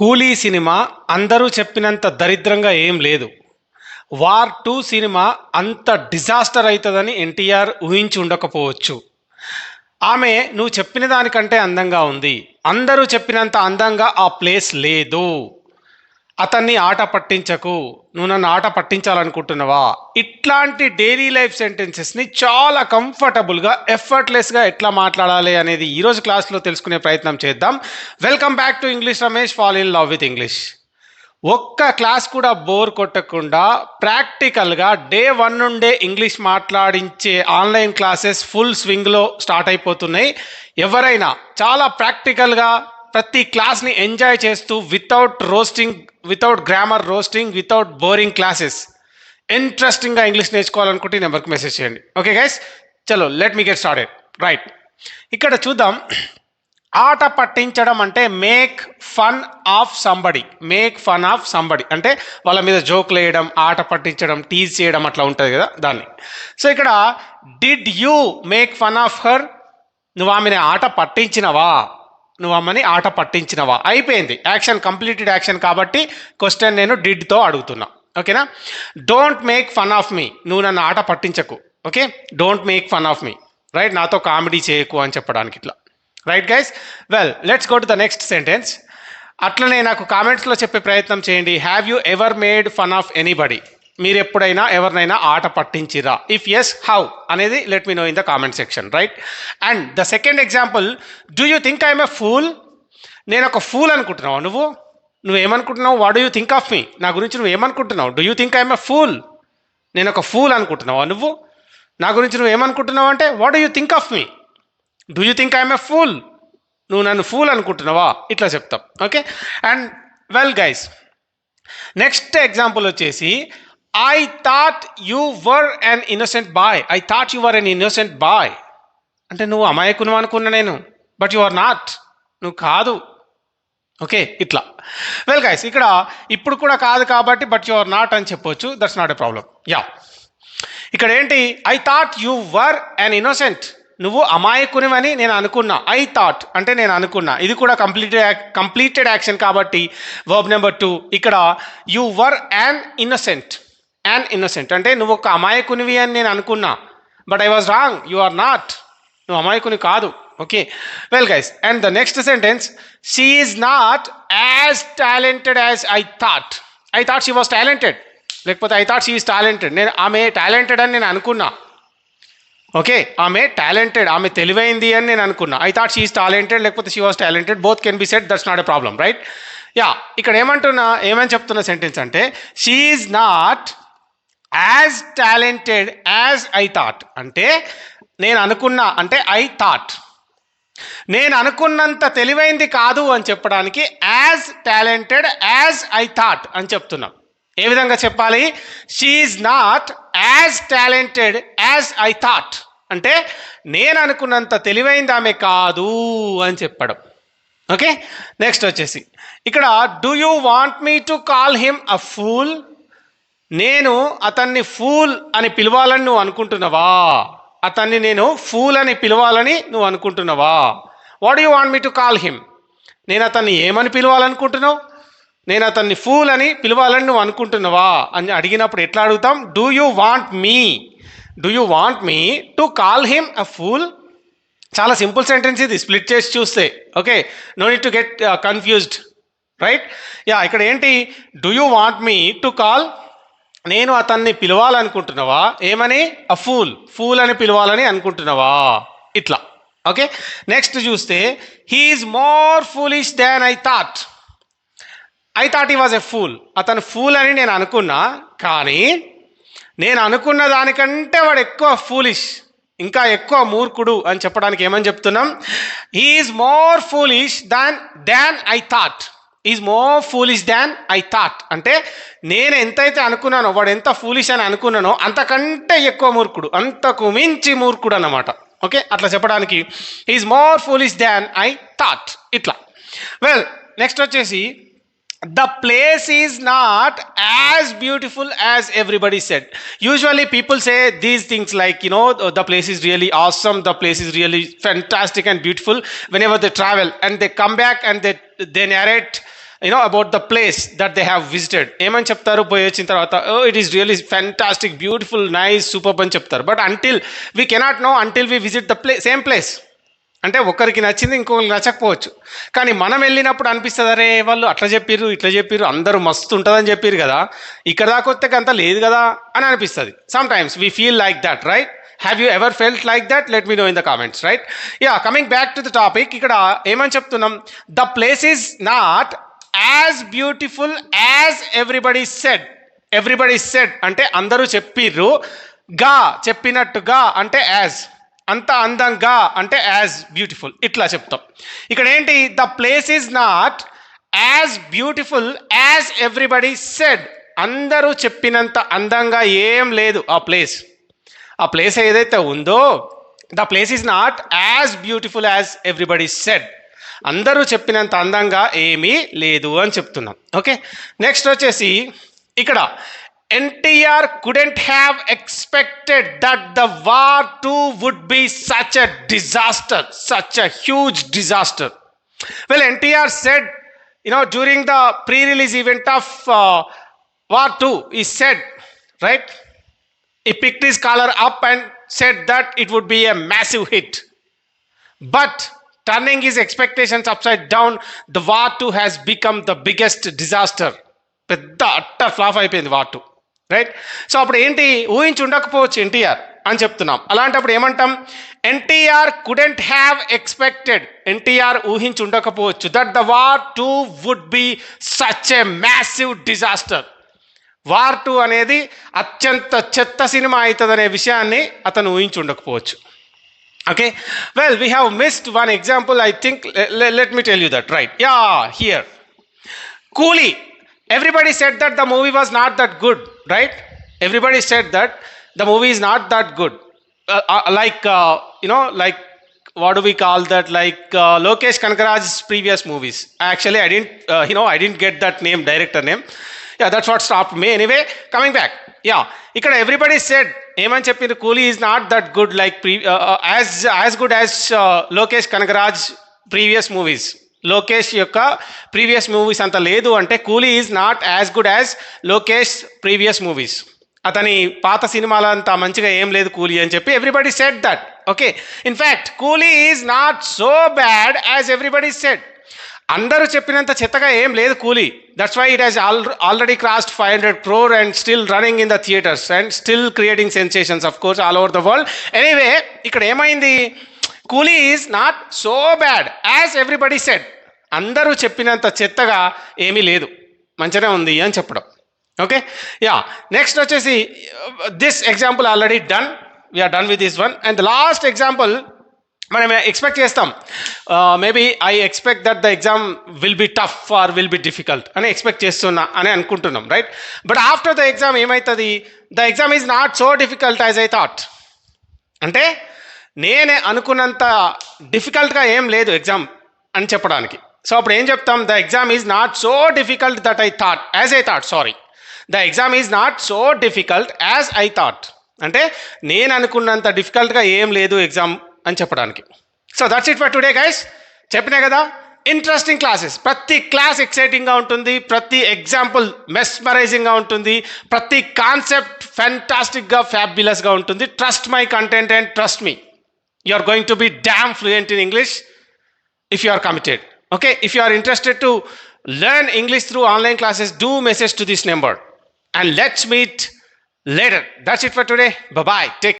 కూలీ సినిమా అందరూ చెప్పినంత దరిద్రంగా ఏం లేదు. వార్ టూ సినిమా అంత డిజాస్టర్ అవుతుందని ఎన్టీఆర్ ఊహించి ఉండకపోవచ్చు. ఆమె నువ్వు చెప్పిన దానికంటే అందంగా ఉంది. అందరూ చెప్పినంత అందంగా ఆ ప్లేస్ లేదు. అతన్ని ఆట పట్టించకు నువ్వు నన్ను ఆట పట్టించాలనుకుంటున్నావా? ఇట్లాంటి డైలీ లైఫ్ సెంటెన్సెస్ని చాలా కంఫర్టబుల్గా ఎఫర్ట్లెస్గా ఎట్లా మాట్లాడాలి అనేది ఈరోజు క్లాస్లో తెలుసుకునే ప్రయత్నం చేద్దాం. Welcome back to English Ramesh fall in love with English ఒక్క క్లాస్ కూడా బోర్ కొట్టకుండా ప్రాక్టికల్గా డే వన్ నుండే ఇంగ్లీష్ మాట్లాడించే ఆన్లైన్ క్లాసెస్ ఫుల్ స్వింగ్లో స్టార్ట్ అయిపోతున్నాయి. ఎవరైనా చాలా ప్రాక్టికల్గా ప్రతి క్లాస్ని ఎంజాయ్ చేస్తూ without roasting without grammar roasting without boring classes ఇంట్రెస్టింగ్గా ఇంగ్లీష్ నేర్చుకోవాలనుకుంటే ఈ నెంబర్కి మెసేజ్ చేయండి. ఓకే గైస్ చలో let me get started right ఇక్కడ చూద్దాం. ఆట పట్టించడం అంటే make fun of somebody make fun of somebody అంటే వాళ్ళ మీద జోక్లు వేయడం ఆట పట్టించడం టీజ్ చేయడం అట్లా ఉంటుంది కదా దాన్ని. సో ఇక్కడ did you make fun of her నువ్వు ఆమెని ఆట పట్టించినవా? నువ్వు అమ్మని ఆట పట్టించినవా? అయిపోయింది. యాక్షన్ కంప్లీటెడ్ యాక్షన్ కాబట్టి క్వశ్చన్ నేను డిడ్తో అడుగుతున్నా. ఓకేనా? Don't make fun of me నువ్వు నన్ను ఆట పట్టించకు. Okay? Don't make fun of me right నాతో కామెడీ చేయకు అని చెప్పడానికి ఇట్లా. Right guys well let's go to the next sentence అట్లనే నాకు కామెంట్స్లో చెప్పే ప్రయత్నం చేయండి. Have you ever made fun of anybody మీరు ఎప్పుడైనా ఎవరినైనా ఆట పట్టించిరా? ఇఫ్ ఎస్ హౌ అనేది let me know in the comment section right and the second example do you think I'm a fool నేను ఒక ఫూల్ అనుకుంటున్నావు నువ్వు? నువ్వేమనుకుంటున్నావు? What do you think of me నా గురించి నువ్వు ఏమనుకుంటున్నావు do you think I'm a fool నేను ఒక ఫూల్ అనుకుంటున్నావా నువ్వు? నా గురించి నువ్వు ఏమనుకుంటున్నావు అంటే what do you think of me do you think I'm a fool నువ్వు నన్ను ఫూల్ అనుకుంటున్నావా? ఇట్లా చెప్తాం okay and well guys next example వచ్చేసి I thought you were an innocent boy I thought you were an innocent boy అంటే నువ్వు అమాయకును అనుకున్నా నేను బట్ యు ఆర్ నాట్ నువ్వు కాదు. ఓకే ఇట్లా. వెల్ గైస్ ఇక్కడ ఇప్పుడు కూడా కాదు కాబట్టి బట్ యు ఆర్ నాట్ అని చెప్పొచ్చు. That's not a problem yeah ఇక్కడ ఏంటి? I thought you were an innocent నువ్వు అమాయకునివని నేను అనుకున్నా. ఐ థాట్ అంటే నేను అనుకున్నా. ఇది కూడా కంప్లీటెడ్ కంప్లీటెడ్ యాక్షన్ కాబట్టి వర్బ్ నెంబర్ టూ ఇక్కడ you were an innocent and innocent అంటే నువ్వు ఒక అమాయకునివి అని నేను అనుకున్నా. But I was wrong you are not నువ్వు అమాయకుని కాదు. Okay well guys and the next sentence she is not as talented as I thought I thought she was talented లేకపోతే I thought she is talented నేను ఆమె talented అని నేను అనుకున్నా. Okay ఆమె టాలెంటెడ్ ఆమె తెలివైంది అని నేను అనుకున్నా. I thought she is talented లేకపోతే she was talented both can be set that's not a problem right yeah ఇక్కడ ఏమంటున్నా ఏమని చెప్తున్న సెంటెన్స్ అంటే she is not as talented as I thought అంటే నేను అనుకున్నా అంటే ఐ థాట్ నేను అనుకున్నంత తెలివైంది కాదు అని చెప్పడానికి as talented as I thought అని చెప్తున్నాం. ఏ విధంగా చెప్పాలి? She is not as talented as I thought అంటే నేను అనుకున్నంత తెలివైంది ఆమె కాదు అని చెప్పడం. ఓకే నెక్స్ట్ వచ్చేసి. ఇక్కడ do you want me to call him a fool నేను అతన్ని ఫూల్ అని పిలవాలని నువ్వు అనుకుంటున్నావా? అతన్ని నేను ఫూల్ అని పిలవాలని నువ్వు అనుకుంటున్నావా? What you want me to call him నేను అతన్ని ఏమని పిలవాలనుకుంటున్నావు? నేను అతన్ని ఫూల్ అని పిలవాలని నువ్వు అనుకుంటున్నావా? అని అడిగినప్పుడు ఎట్లా అడుగుతాం? Do you want me do you want me to call him a fool చాలా సింపుల్ సెంటెన్స్ ఇది స్ప్లిట్ చేసి చూస్తే. Okay no need to get confused right yeah ఇక్కడ ఏంటి? Do you want me to call నేను అతన్ని పిలవాలనుకుంటున్నావా? ఏమని? అ ఫూల్ ఫూల్ అని పిలవాలని అనుకుంటున్నావా? ఇట్లా. ఓకే నెక్స్ట్ చూస్తే he is more foolish than I thought I thought he was a fool అతను ఫూల్ అని నేను అనుకున్నా కానీ నేను అనుకున్న దానికంటే వాడు ఎక్కువ ఫూలిష్ ఇంకా ఎక్కువ మూర్ఖుడు అని చెప్పడానికి ఏమని చెప్తున్నాం? He is more foolish than than I thought is more foolish than I thought అంటే నేను ఎంతైతే అనుకున్నానో వాడు ఎంత ఫూలిష్ అని అనుకున్నానో అంతకంటే ఎక్కువ మూర్ఖుడు అంతకు మించి మూర్ఖుడు అన్నమాట. ఓకే? అట్లా చెప్పడానికి is more foolish than I thought ఇట్లా. వెల్ నెక్స్ట్ వచ్చేసి the place is not as beautiful as everybody said usually peoples a these things like you know the place is really awesome the place is really fantastic and beautiful whenever the travel and they come back and they they narrate you know about the place that they have visited ఏమని చెప్తారు? పోయి వచ్చిన తర్వాత ఓ it is really fantastic beautiful nice super అని చెప్తారు. But until we cannot know until we visit the play same place అంటే ఒకరికి నచ్చింది ఇంకొకరికి నచ్చకపోవచ్చు. కానీ మనం వెళ్ళినప్పుడు అనిపిస్తుంది అరే వాళ్ళు అట్లా చెప్పిర్రు ఇట్లా చెప్పిర్రు అందరూ మస్తు ఉంటుందని చెప్పిర్రు కదా. ఇక్కడ దాకా వస్తే అంత లేదు కదా అని అనిపిస్తుంది. Sometimes we feel like that right have you ever felt like that let me know in the comments right ya coming back to the topic ఇక్కడ ఏమని చెప్తున్నాం? The place is not as beautiful as everybody said everybody said అంటే అందరూ చెప్పిర్రు. గా చెప్పినట్టుగా అంటే as అంత అందంగా అంటే యాజ్ బ్యూటిఫుల్ ఇట్లా చెప్తాం. ఇక్కడ ఏంటి? The place is not as beautiful as everybody said అందరూ చెప్పినంత అందంగా ఏం లేదు ఆ ప్లేస్ ఆ ప్లేస్ ఏదైతే ఉందో the place is not as beautiful as everybody said అందరూ చెప్పినంత అందంగా ఏమీ లేదు అని చెప్తున్నాం. ఓకే నెక్స్ట్ వచ్చేసి ఇక్కడ NTR couldn't have expected that the war two would be such a disaster such a huge disaster well NTR said you know during the pre release event of war two he said right he picked his collar up and said that it would be a massive hit but turning his expectations upside down the war 2 has become the biggest disaster పెద్ద అట్ట flop అయిపోయింది war two right so అప్పుడు ఏంటి ఊహించి ఉండకపోవచ్చు ఎన్టీఆర్ అని చెప్తున్నాం అలాంటప్పుడు ఏమంటాం NTR couldn't have expected NTR ఊహించి ఉండకపోవచ్చు that the war two would be such a massive disaster war two అనేది అత్యంత చెత్త సినిమా అవుతుందనే విషయాన్ని అతను ఊహించి ఉండకపోవచ్చు okay well we have missed one example I think let me tell you that right ya here Coolie everybody said that the movie was not that good right everybody said that the movie is not that good like you know like what do we call that like Lokesh Kanakaraj previous movies actually I didn't you know I didn't get that name director name ya that's what stop me. Anyway coming back ya ఇక్కడ everybody said ఏమని చెప్పింది? Coolie is not that good like pre as as good as Lokesh Kanagaraj previous movies Lokesh యొక్క previous movies అంత లేదు అంటే Coolie is not as good as Lokesh previous movies అతని పాత సినిమాలంత మంచిగా ఏం లేదు కూలీ అని చెప్పి everybody said that okay in fact Coolie is not so bad as everybody said అందరూ చెప్పినంత చెత్తగా ఏం లేదు Coolie. That's why it has all already crossed five hundred crore and still running in the theatres and still creating sensations of course all over the world anyway ఇక్కడ ఏమైంది? Coolie is not so bad as everybody said అందరూ చెప్పినంత చెత్తగా ఏమీ లేదు. మంచిగా ఉంది అని చెప్పడం. ఓకే యా నెక్స్ట్ వచ్చేసి this example already done we are done with this one and last example మనం ఎక్స్పెక్ట్ చేస్తాం. Maybe I expect that the exam will be tough or will be difficult అని ఎక్స్పెక్ట్ చేస్తున్నా అని అనుకుంటున్నాం right but after the exam ఏమవుతుంది the exam is not so difficult as I thought అంటే నేనే అనుకున్నంత డిఫికల్ట్గా ఏం లేదు ఎగ్జామ్ అని చెప్పడానికి. సో అప్పుడు ఏం చెప్తాం? The exam is not so difficult that I thought as I thought sorry the exam is not so difficult as I thought అంటే నేను అనుకున్నంత డిఫికల్ట్గా ఏం లేదు ఎగ్జామ్ అని చెప్పడానికి. So that's it for today guys చెప్పినా కదా ఇంట్రెస్టింగ్ క్లాసెస్ ప్రతి క్లాస్ ఎక్సైటింగ్గా ఉంటుంది ప్రతి ఎగ్జాంపుల్ మెస్మరైజింగ్గా ఉంటుంది ప్రతి కాన్సెప్ట్ ఫ్యాంటాస్టిక్గా ఫ్యాబ్యులస్గా ఉంటుంది. Trust my content and trust me you are going to be damn fluent in English if you are committed okay if you are interested to learn English through online classes do message to this number and let's meet later that's it for today bye take